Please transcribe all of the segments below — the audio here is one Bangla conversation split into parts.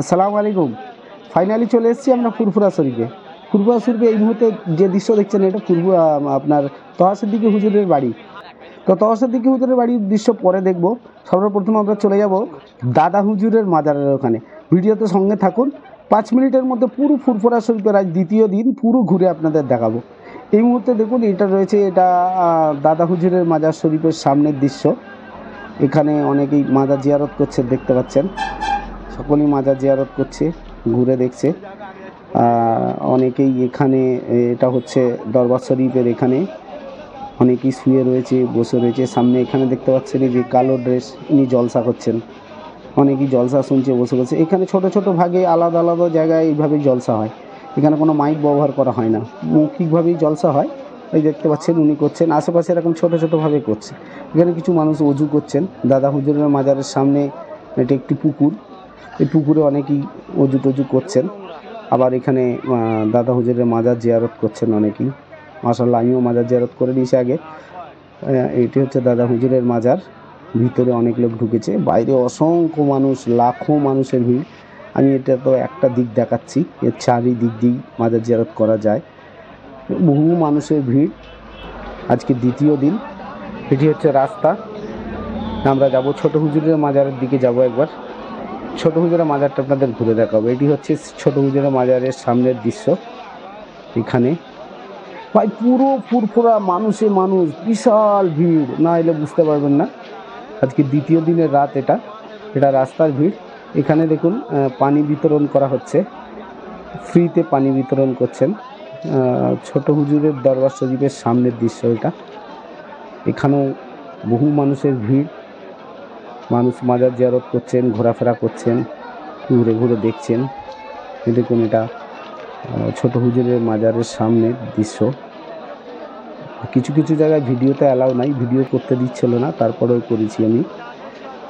আসসালামু আলাইকুম। ফাইনালি চলে এসেছি আমরা ফুরফুরা শরীফে। ফুরফুরা শরীফে এই মুহূর্তে যে দৃশ্য দেখছেন এটা পূর্ব আপনার তহাসের দিকে হুজুরের বাড়ি। তো তহাসের দিকে হুজুরের বাড়ির দৃশ্য পরে দেখব। সর্বপ্রথম আমরা চলে যাব দাদা হুজুরের মাজারের ওখানে। ভিডিওতে সঙ্গে থাকুন। পাঁচ মিনিটের মধ্যে পুরো ফুরফুরা শরীফের আজ দ্বিতীয় দিন পুরো ঘুরে আপনাদের দেখাবো। এই মুহূর্তে দেখুন, এটা রয়েছে এটা দাদা হুজুরের মাজার শরীফের সামনের দৃশ্য। এখানে অনেকেই মাজার জিয়ারত করছে, দেখতে পাচ্ছেন। সকলেই মাজার জিয়ারত করছে, ঘুরে দেখছে। অনেকেই এখানে, এটা হচ্ছে দরবার শরীফের এখানে। অনেকেই শুয়ে রয়েছে, বসে রয়েছে। সামনে এখানে দেখতে পাচ্ছেন যে কালো ড্রেস ইনি জলসা করছেন। অনেকেই জলসা শুনছে, বসে বসে। এখানে ছোট ছোট ভাগে আলাদা আলাদা জায়গায় এইভাবেই জলসা হয়। এখানে কোনো মাইক ব্যবহার করা হয় না। মৌখিকভাবেই জলসা হয়। এই দেখতে পাচ্ছেন উনি করছেন। আশেপাশে এরকম ছোট ছোটোভাবে করছে। এখানে কিছু মানুষ অজু করছেন। দাদা হুজুরের মাজারের সামনে এটি একটি পুকুর। এই পুকুরে অনেকেই অজু টজু করছেন। আবার এখানে দাদা হুজুরের মাজার জিয়ারত করছেন অনেকেই। মাসাল্লাহ আমিও মাজার জিয়ারত করে নিয়েছি আগে। এটি হচ্ছে দাদা হুজুরের মাজার। ভিতরে অনেক লোক ঢুকেছে। বাইরে অসংখ্য মানুষ, লাখো মানুষের ভিড়। আমি এটা তো একটা দিক দেখাচ্ছি। এর চারিদিক দিক মাজার জিয়ারত করা যায়। বহু মানুষের ভিড়। আজকে দ্বিতীয় দিন। এটি হচ্ছে রাস্তা। আমরা যাব ছোট হুজুরের মাজারের দিকে যাব একবার। ছোট হুজুরের মাজারটা আপনাদের ঘুরে দেখাবো। এটি হচ্ছে ছোট হুজুরের মাজারের সামনের দৃশ্য। এখানে ভাই, পুরো ফুরফুরা মানুষে মানুষ, বিশাল ভিড়। না এলে বুঝতে পারবেন না। আজকে দ্বিতীয় দিনের রাত এটা। এটা রাস্তার ভিড়। এখানে দেখুন পানি বিতরণ করা হচ্ছে। ফ্রিতে পানি বিতরণ করছেন। ছোট হুজুরের দরবার শরীফের সামনের দৃশ্য এটা। এখানেও বহু মানুষের ভিড়। মানুষ মাজার জিয়ারত করছেন, ঘোরাফেরা করছেন, ঘুরে ঘুরে দেখছেন। দেখুন এটা ছোট হুজুরের মাজারের সামনের দৃশ্য। কিছু কিছু জায়গায় ভিডিওতে অ্যালাউ নাই, ভিডিও করতে দিচ্ছিল না, তারপরেও করেছি আমি।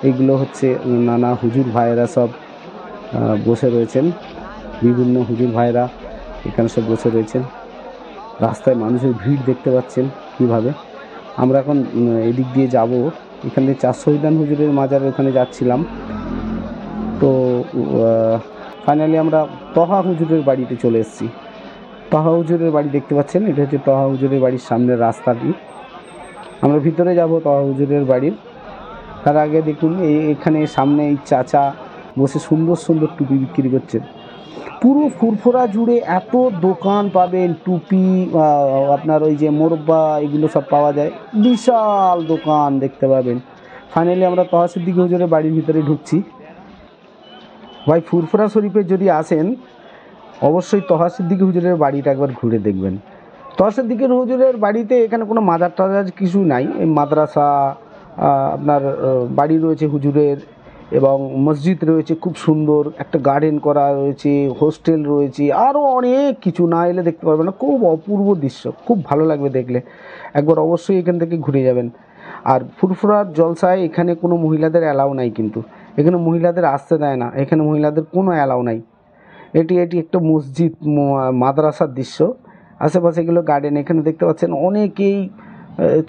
এগুলো হচ্ছে নানা হুজুর ভাইয়েরা সব বসে রয়েছেন। বিভিন্ন হুজুর ভাইয়েরা এখানে সব বসে রয়েছেন। রাস্তায় মানুষের ভিড় দেখতে পাচ্ছেন কীভাবে। আমরা এখন এদিক দিয়ে যাব। এখানে চার শহীদান হুজুরের মাজার ওখানে যাচ্ছিলাম। তো ফাইনালি আমরা তহা হুজুরের বাড়িতে চলে এসেছি। তহা হুজুরের বাড়ি দেখতে পাচ্ছেন? এটা হচ্ছে তহা হুজুরের বাড়ির সামনের রাস্তাটি। আমরা ভিতরে যাব তহা হুজুরের বাড়ির। তার আগে দেখুন এখানে সামনে এই চাচা বসে সুন্দর সুন্দর টুপি বিক্রি করছেন। পুরো ফুরফুরা জুড়ে এত দোকান পাবেন, টুপি আপনার ওই যে মোরব্বা, এগুলো সব পাওয়া যায়। বিশাল দোকান দেখতে পাবেন। ফাইনালি আমরা তহাসিদ্দিক হুজুরের বাড়ির ভিতরে ঢুকছি। ভাই, ফুরফুরা শরীফে যদি আসেন, অবশ্যই তহাসিদ্দিক হুজুরের বাড়িটা একবার ঘুরে দেখবেন। তহাসিদ্দিকের হুজুরের বাড়িতে এখানে কোনো মাদার টাদার কিছু নাই। মাদ্রাসা আপনার বাড়ি রয়েছে হুজুরের। এবং মসজিদ রয়েছে, খুব সুন্দর। একটা গার্ডেন করা রয়েছে হোস্টেল রয়েছে আরও অনেক কিছু না এলে দেখতে পারবেন না। খুব অপূর্ব দৃশ্য, খুব ভালো লাগবে দেখলে। একবার অবশ্যই এখান থেকে ঘুরে যাবেন। আর ফুরফুরার জলসায় এখানে কোনো মহিলাদের অ্যালাউ নাই কিন্তু। এখানে মহিলাদের আসতে দেয় না, এখানে মহিলাদের কোনো অ্যালাউ নাই। এটি এটি একটা মসজিদ মাদ্রাসার দৃশ্য। আশেপাশে এগুলো গার্ডেন এখানে দেখতে পাচ্ছেন অনেকেই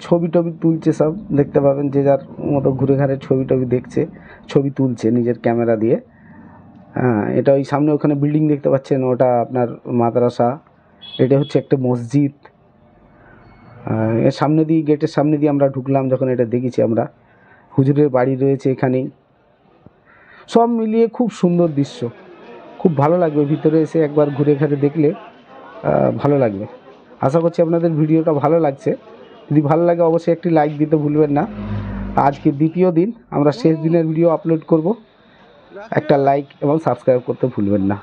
ছবি টবি তুলছে সব। দেখতে পাবেন যে যার মতো ঘুরে ঘাড়ে ছবি টবি দেখছে, ছবি তুলছে নিজের ক্যামেরা দিয়ে। হ্যাঁ এটা ওই সামনে ওখানে বিল্ডিং দেখতে পাচ্ছেন, ওটা আপনার মাদ্রাসা। এটা হচ্ছে একটা মসজিদ। এর সামনে দিয়ে, গেটের সামনে দিয়ে আমরা ঢুকলাম যখন এটা দেখেছি আমরা। হুজুরের বাড়ি রয়েছে এখানেই। সব মিলিয়ে খুব সুন্দর দৃশ্য। খুব ভালো লাগবে ভিতরে এসে একবার ঘুরে ঘাড়ে দেখলে ভালো লাগবে। আশা করছি আপনাদের ভিডিওটা ভালো লাগছে। যদি ভালো লাগে অবশ্যই একটি লাইক দিতে ভুলবেন না। আজকে দ্বিতীয় দিন, আমরা শেষ দিনের ভিডিও আপলোড করব। একটা লাইক এবং সাবস্ক্রাইব করতে ভুলবেন না।